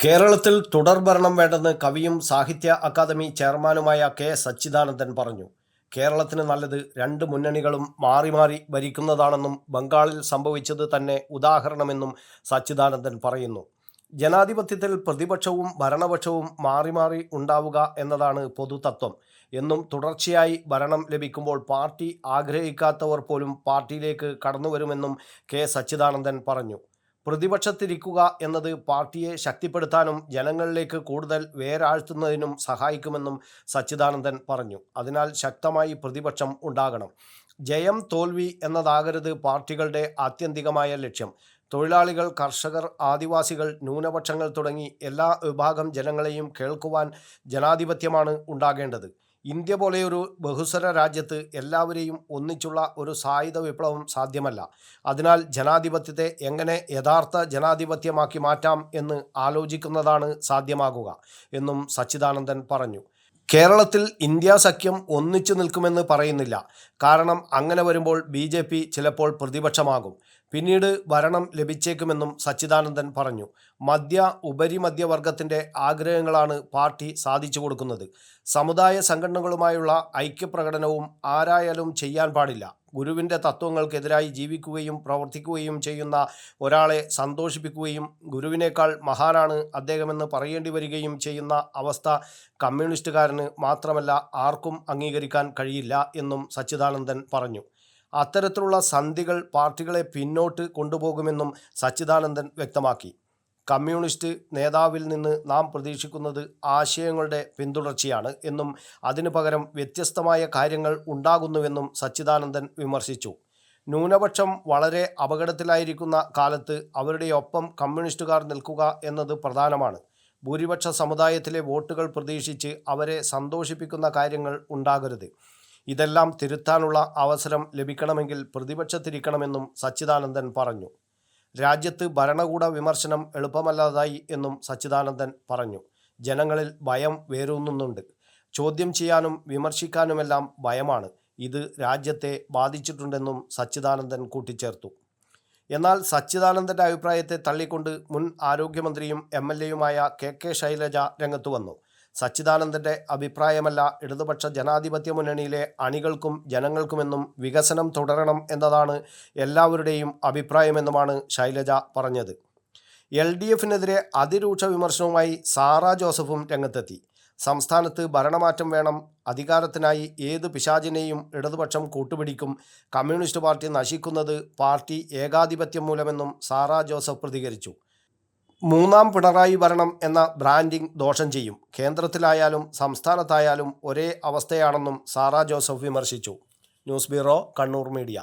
കേരളത്തിൽ തുടർ ഭരണം വേണ്ടെന്ന് കവിയും സാഹിത്യ അക്കാദമി ചെയർമാനുമായ കെ സച്ചിദാനന്ദൻ പറഞ്ഞു. കേരളത്തിന് നല്ലത് രണ്ട് മുന്നണികളും മാറി മാറി ഭരിക്കുന്നതാണെന്നും ബംഗാളിൽ സംഭവിച്ചത് തന്നെ ഉദാഹരണമെന്നും സച്ചിദാനന്ദൻ പറയുന്നു. ജനാധിപത്യത്തിൽ പ്രതിപക്ഷവും ഭരണപക്ഷവും മാറി മാറി ഉണ്ടാവുക എന്നതാണ് പൊതുതത്വം. എന്നും തുടർച്ചയായി ഭരണം ലഭിക്കുമ്പോൾ പാർട്ടി ആഗ്രഹിക്കാത്തവർ പോലും പാർട്ടിയിലേക്ക് കടന്നുവരുമെന്നും കെ സച്ചിദാനന്ദൻ പറഞ്ഞു. പ്രതിപക്ഷത്തിരിക്കുക എന്നത് പാർട്ടിയെ ശക്തിപ്പെടുത്താനും ജനങ്ങളിലേക്ക് കൂടുതൽ വേരാഴ്ത്തുന്നതിനും സഹായിക്കുമെന്നും സച്ചിദാനന്ദൻ പറഞ്ഞു. അതിനാൽ ശക്തമായി പ്രതിപക്ഷം ഉണ്ടാകണം. ജയം തോൽവി എന്നതാകരുത് പാർട്ടികളുടെ ആത്യന്തികമായ ലക്ഷ്യം. തൊഴിലാളികൾ കർഷകർ ആദിവാസികൾ ന്യൂനപക്ഷങ്ങൾ തുടങ്ങി എല്ലാ വിഭാഗം ജനങ്ങളെയും കേൾക്കുവാൻ ജനാധിപത്യമാണ് ഉണ്ടാകേണ്ടത്. ഇന്ത്യ പോലെയൊരു ബഹുസ്വര രാജ്യത്ത് എല്ലാവരെയും ഒന്നിച്ചുള്ള ഒരു സായുധ വിപ്ലവം സാധ്യമല്ല. അതിനാൽ ജനാധിപത്യത്തെ എങ്ങനെ യഥാർത്ഥ ജനാധിപത്യമാക്കി മാറ്റാം എന്ന് ആലോചിക്കുന്നതാണ് സാധ്യമാകുക എന്നും സച്ചിദാനന്ദൻ പറഞ്ഞു. കേരളത്തിൽ ഇന്ത്യ സഖ്യം ഒന്നിച്ചു നിൽക്കുമെന്ന് പറയുന്നില്ല. കാരണം അങ്ങനെ വരുമ്പോൾ ബി ജെ പി ചിലപ്പോൾ പ്രതിപക്ഷമാകും. പിന്നീട് ഭരണം ലഭിച്ചേക്കുമെന്നും സച്ചിദാനന്ദൻ പറഞ്ഞു. മധ്യ ഉപരിമധ്യവർഗത്തിന്റെ ആഗ്രഹങ്ങളാണ് പാർട്ടി സാധിച്ചു കൊടുക്കുന്നത്. സമുദായ സംഘടനകളുമായുള്ള ഐക്യപ്രകടനവും ആരായാലും ചെയ്യാൻ പാടില്ല. ഗുരുവിന്റെ തത്വങ്ങൾക്കെതിരായി ജീവിക്കുകയും പ്രവർത്തിക്കുകയും ചെയ്യുന്ന ഒരാളെ സന്തോഷിപ്പിക്കുകയും ഗുരുവിനേക്കാൾ മഹാനാണ് അദ്ദേഹമെന്ന് പറയേണ്ടി വരികയും ചെയ്യുന്ന അവസ്ഥ കമ്മ്യൂണിസ്റ്റുകാരന് മാത്രമല്ല ആർക്കും അംഗീകരിക്കാൻ കഴിയില്ല എന്നും സച്ചിദാനന്ദൻ പറഞ്ഞു. അത്തരത്തിലുള്ള സന്ധികൾ പാർട്ടികളെ പിന്നോട്ട് കൊണ്ടുപോകുമെന്നും സച്ചിദാനന്ദൻ വ്യക്തമാക്കി. കമ്മ്യൂണിസ്റ്റ് നേതാവിൽ നിന്ന് നാം പ്രതീക്ഷിക്കുന്നത് ആശയങ്ങളുടെ പിന്തുടർച്ചയാണ് എന്നും അതിനു പകരം വ്യത്യസ്തമായ കാര്യങ്ങൾ ഉണ്ടാകുന്നുവെന്നും സച്ചിദാനന്ദൻ വിമർശിച്ചു. ന്യൂനപക്ഷം വളരെ അപകടത്തിലായിരിക്കുന്ന കാലത്ത് അവരുടെ ഒപ്പം കമ്മ്യൂണിസ്റ്റുകാർ നിൽക്കുക എന്നത് പ്രധാനമാണ്. ഭൂരിപക്ഷ സമുദായത്തിലെ വോട്ടുകൾ പ്രതീക്ഷിച്ച് അവരെ സന്തോഷിപ്പിക്കുന്ന കാര്യങ്ങൾ ഉണ്ടാകരുത്. ഇതെല്ലാം തിരുത്താനുള്ള അവസരം ലഭിക്കണമെങ്കിൽ പ്രതിപക്ഷത്തിരിക്കണമെന്നും സച്ചിദാനന്ദൻ പറഞ്ഞു. രാജ്യത്ത് ഭരണകൂട വിമർശനം എളുപ്പമല്ലാതായി എന്നും സച്ചിദാനന്ദൻ പറഞ്ഞു. ജനങ്ങളിൽ ഭയം വേരൂന്നുന്നുണ്ട്. ചോദ്യം ചെയ്യാനും വിമർശിക്കാനുമെല്ലാം ഭയമാണ്. ഇത് രാജ്യത്തെ ബാധിച്ചിട്ടുണ്ടെന്നും സച്ചിദാനന്ദൻ കൂട്ടിച്ചേർത്തു. എന്നാൽ സച്ചിദാനന്ദന്റെ അഭിപ്രായത്തെ തള്ളിക്കൊണ്ട് മുൻ ആരോഗ്യമന്ത്രിയും എം എൽ എയുമായ കെ കെ ശൈലജ രംഗത്തു വന്നു. സച്ചിദാനന്ദന്റെ അഭിപ്രായമല്ല. ഇടതുപക്ഷ ജനാധിപത്യ മുന്നണിയിലെ അണികൾക്കും ജനങ്ങൾക്കുമെന്നും വികസനം തുടരണം എന്നതാണ് എല്ലാവരുടെയും അഭിപ്രായമെന്നുമാണ് ശൈലജ പറഞ്ഞത്. എൽ ഡി എഫിനെതിരെ അതിരൂക്ഷ വിമർശനവുമായി സാറ ജോസഫും രംഗത്തെത്തി. സംസ്ഥാനത്ത് ഭരണമാറ്റം വേണം അധികാരത്തിനായി ഏത് പിശാചിനെയും ഇടതുപക്ഷം കൂട്ടുപിടിക്കും കമ്മ്യൂണിസ്റ്റ് പാർട്ടി നശിക്കുന്നത് പാർട്ടി ഏകാധിപത്യം മൂലമെന്നും സാറ ജോസഫ് പ്രതികരിച്ചു. മൂന്നാം പിണറായി ഭരണം എന്ന ബ്രാൻഡിംഗ് ദോഷം ചെയ്യും. കേന്ദ്രത്തിലായാലും സംസ്ഥാനത്തായാലും ഒരേ അവസ്ഥയാണെന്നും സാറാ ജോസഫ് വിമർശിച്ചു. News bureau Kannur media.